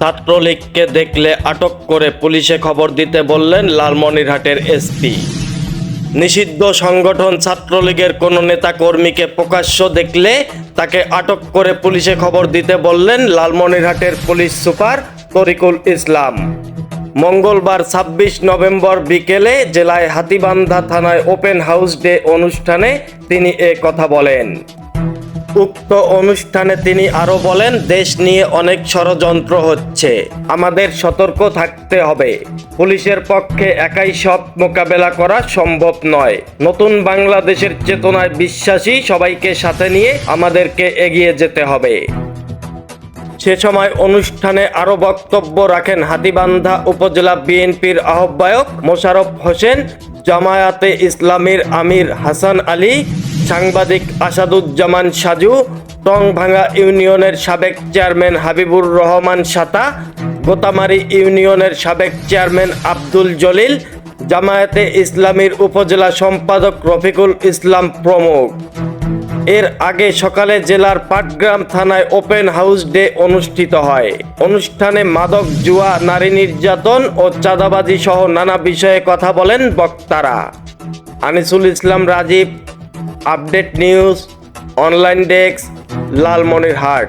ছাত্রলীগকে দেখলে আটক করে পুলিশে খবর দিতে বললেন লালমনিরহাটের এসপি। নিষিদ্ধ সংগঠন ছাত্রলীগের কোনো নেতাকর্মীকে প্রকাশ্য দেখলে তাকে আটক করে পুলিশে খবর দিতে বললেন লালমনিরহাটের পুলিশ সুপার তরিকুল ইসলাম। মঙ্গলবার ছাব্বিশ নভেম্বর বিকেলে জেলায় হাতিবান্ধা থানায় ওপেন হাউস ডে অনুষ্ঠানে তিনি এ কথা বলেন। উক্ত অনুষ্ঠানে তিনি আরও বলেন, দেশ নিয়ে অনেক ষড়যন্ত্র হচ্ছে। আমাদের সতর্ক থাকতে হবে। পুলিশের পক্ষে একাই সব মোকাবেলা করা সম্ভব নয়। নতুন বাংলাদেশের চেতনায় বিশ্বাসী সবাইকে সাথে নিয়ে আমাদেরকে এগিয়ে যেতে হবে। সে সময় অনুষ্ঠানে আরও বক্তব্য রাখেন হাতিবান্ধা উপজেলা বিএনপির আহ্বায়ক মোশারফ হোসেন, জামায়াতে ইসলামীর আমির হাসান আলী সাংবাদিক আসাদুজ্জামান সাজু টংভাঙ্গা ইউনিয়নের সাবেক চেয়ারম্যান হাবিবুর রহমান সাতা, গোতামারি ইউনিয়নের সাবেক চেয়ারম্যান আব্দুল জলিল, জামায়াতে ইসলামীর উপজেলা সম্পাদক রফিকুল ইসলাম প্রমুখ। এর আগে সকালে জেলার পাটগ্রাম থানায় ওপেন হাউস ডে অনুষ্ঠিত হয়। অনুষ্ঠানে মাদক, জুয়া, নারী নির্যাতন ও চাঁদাবাজি সহ নানা বিষয়ে কথা বলেন বক্তারা। Anisul Islam Rajib update news online desk Lalmonirhat.